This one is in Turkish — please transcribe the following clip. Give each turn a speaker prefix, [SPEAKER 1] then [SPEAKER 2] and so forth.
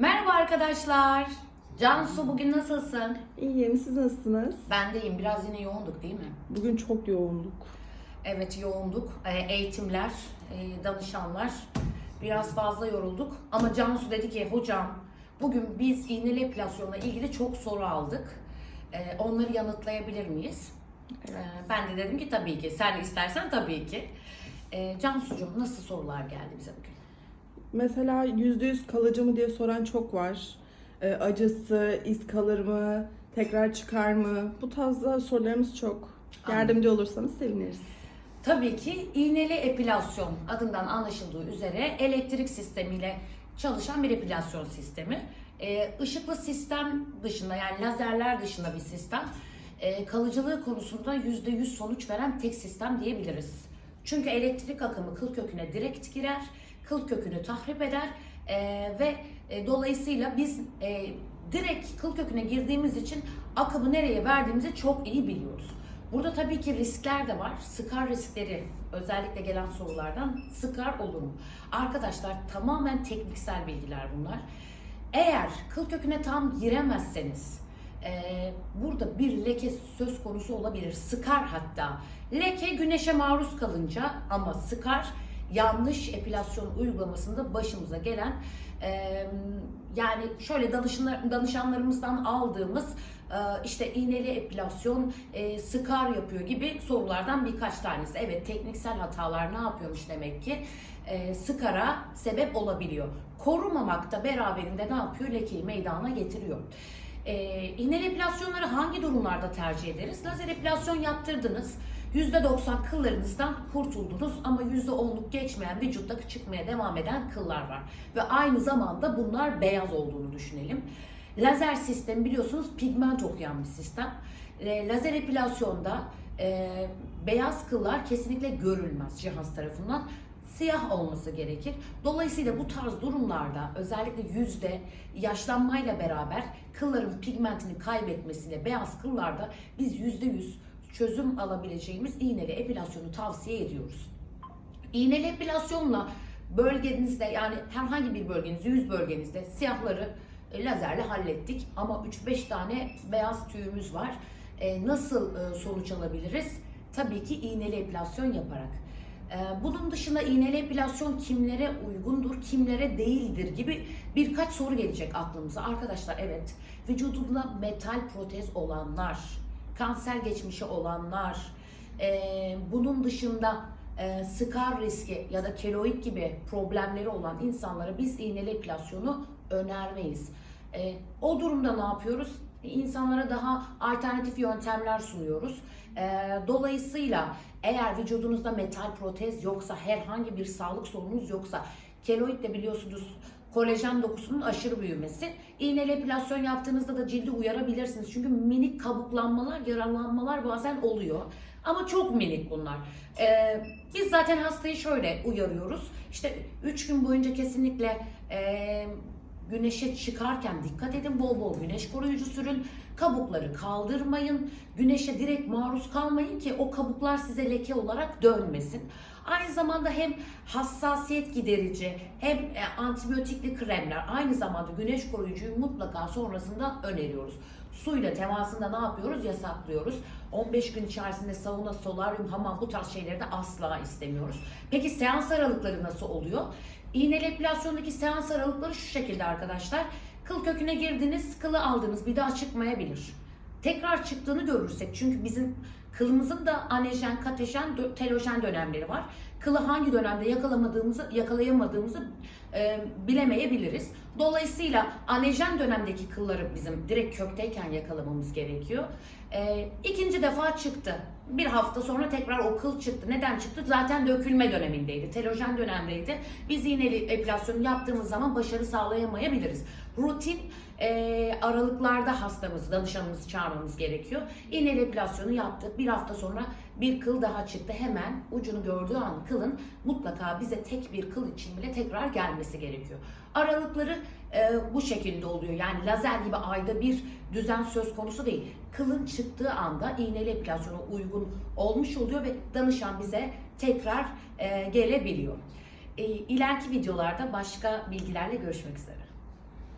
[SPEAKER 1] Merhaba arkadaşlar. Cansu bugün nasılsın?
[SPEAKER 2] İyiyim, siz nasılsınız?
[SPEAKER 1] Ben de iyiyim. Biraz yine yoğunduk değil mi?
[SPEAKER 2] Bugün çok yoğunduk.
[SPEAKER 1] Evet yoğunduk. Ee, Eğitimler, e, danışanlar biraz fazla yorulduk. Ama Cansu dedi ki hocam bugün biz iğneli epilasyonla ilgili çok soru aldık. Ee, Onları yanıtlayabilir miyiz? Ee, Ben de dedim ki tabii ki. Sen istersen tabii ki. Cansucuğum nasıl sorular geldi bize bugün?
[SPEAKER 2] Mesela %100 kalıcı mı diye soran çok var. Ee, acısı, iz kalır mı, tekrar çıkar mı? Bu tarzda sorularımız çok. Yardımcı olursanız seviniriz.
[SPEAKER 1] Tabii ki iğneli epilasyon adından anlaşıldığı üzere elektrik sistemiyle çalışan bir epilasyon sistemi. Ee, ışıklı sistem dışında yani lazerler dışında bir sistem. Ee, kalıcılığı konusunda %100 sonuç veren tek sistem diyebiliriz. Çünkü elektrik akımı kıl köküne direkt girer, kıl kökünü tahrip eder ee, ve e, dolayısıyla biz e, direkt kıl köküne girdiğimiz için akımı nereye verdiğimizi çok iyi biliyoruz. Burada tabii ki riskler de var. Sıkar riskleri özellikle gelen sorulardan sıkar olur mu? Arkadaşlar tamamen tekniksel bilgiler bunlar. Eğer kıl köküne tam giremezseniz e, burada bir leke söz konusu olabilir. Sıkar hatta. Leke güneşe maruz kalınca ama sıkar yanlış epilasyon uygulamasında başımıza gelen e, yani şöyle danışanlar, danışanlarımızdan aldığımız e, işte iğneli epilasyon e, sıkar yapıyor gibi sorulardan birkaç tanesi. Evet tekniksel hatalar ne yapıyormuş demek ki e, sıkara sebep olabiliyor. Korumamak da beraberinde ne yapıyor? Lekeyi meydana getiriyor. E, iğneli epilasyonları hangi durumlarda tercih ederiz? Lazer epilasyon yaptırdınız. %90 kıllarınızdan kurtuldunuz ama %10'luk geçmeyen vücutta çıkmaya devam eden kıllar var. Ve aynı zamanda bunlar beyaz olduğunu düşünelim. Lazer sistemi biliyorsunuz pigment okuyan bir sistem. E, lazer epilasyonda e, beyaz kıllar kesinlikle görülmez cihaz tarafından. Siyah olması gerekir. Dolayısıyla bu tarz durumlarda özellikle yüzde yaşlanmayla beraber kılların pigmentini kaybetmesiyle beyaz kıllarda biz yüzde yüz çözüm alabileceğimiz iğneli epilasyonu tavsiye ediyoruz. İğneli epilasyonla bölgenizde yani herhangi bir bölgenizde, yüz bölgenizde siyahları e, lazerle hallettik ama 3-5 tane beyaz tüyümüz var. E, nasıl e, sonuç alabiliriz? Tabii ki iğneli epilasyon yaparak. E, Bunun dışında iğneli epilasyon kimlere uygundur, kimlere değildir gibi birkaç soru gelecek aklımıza. Arkadaşlar evet, vücudunda metal protez olanlar, kanser geçmişi olanlar, e, bunun dışında e, skar riski ya da keloid gibi problemleri olan insanlara biz iğneli epilasyonu önermeyiz. E, o durumda ne yapıyoruz? İnsanlara daha alternatif yöntemler sunuyoruz. E, dolayısıyla eğer vücudunuzda metal protez yoksa, herhangi bir sağlık sorununuz yoksa, keloid de biliyorsunuz kolajen dokusunun aşırı büyümesi. İğneli epilasyon yaptığınızda da cildi uyarabilirsiniz. Çünkü minik kabuklanmalar, yaralanmalar bazen oluyor. Ama çok minik bunlar. Ee, biz zaten hastayı şöyle uyarıyoruz. İşte 3 gün boyunca kesinlikle e, güneşe çıkarken dikkat edin. Bol bol güneş koruyucu sürün. Kabukları kaldırmayın. Güneşe direkt maruz kalmayın ki o kabuklar size leke olarak dönmesin. Aynı zamanda hem hassasiyet giderici hem e, antibiyotikli kremler aynı zamanda güneş koruyucuyu mutlaka sonrasında öneriyoruz. Suyla temasında ne yapıyoruz? Yasaklıyoruz. 15 gün içerisinde sauna, solaryum, hamam bu tarz şeyleri de asla istemiyoruz. Peki seans aralıkları nasıl oluyor? İğneli epilasyondaki seans aralıkları şu şekilde arkadaşlar. Kıl köküne girdiniz, kılı aldınız bir daha çıkmayabilir. Tekrar çıktığını görürsek çünkü bizim kılımızın da anejen, katejen, telojen dönemleri var. Kılı hangi dönemde yakalamadığımızı, yakalayamadığımızı e, bilemeyebiliriz. Dolayısıyla anejen dönemdeki kılları bizim direkt kökteyken yakalamamız gerekiyor. E, ikinci defa çıktı. Bir hafta sonra tekrar o kıl çıktı. Neden çıktı? Zaten dökülme dönemindeydi. Telojen dönemdeydi. Biz iğneli epilasyon yaptığımız zaman başarı sağlayamayabiliriz. Rutin e, aralıklarda hastamızı, danışanımızı çağırmamız gerekiyor. İğneli epilasyonu yaptık. Bir hafta sonra bir kıl daha çıktı. Hemen ucunu gördüğü an kılın mutlaka bize tek bir kıl için bile tekrar gelmesi gerekiyor. Aralıkları e, bu şekilde oluyor. Yani lazer gibi ayda bir düzen söz konusu değil. Kılın çıktığı anda iğneli epilasyona uygun olmuş oluyor ve danışan bize tekrar e, gelebiliyor. E, ileriki videolarda başka bilgilerle görüşmek üzere.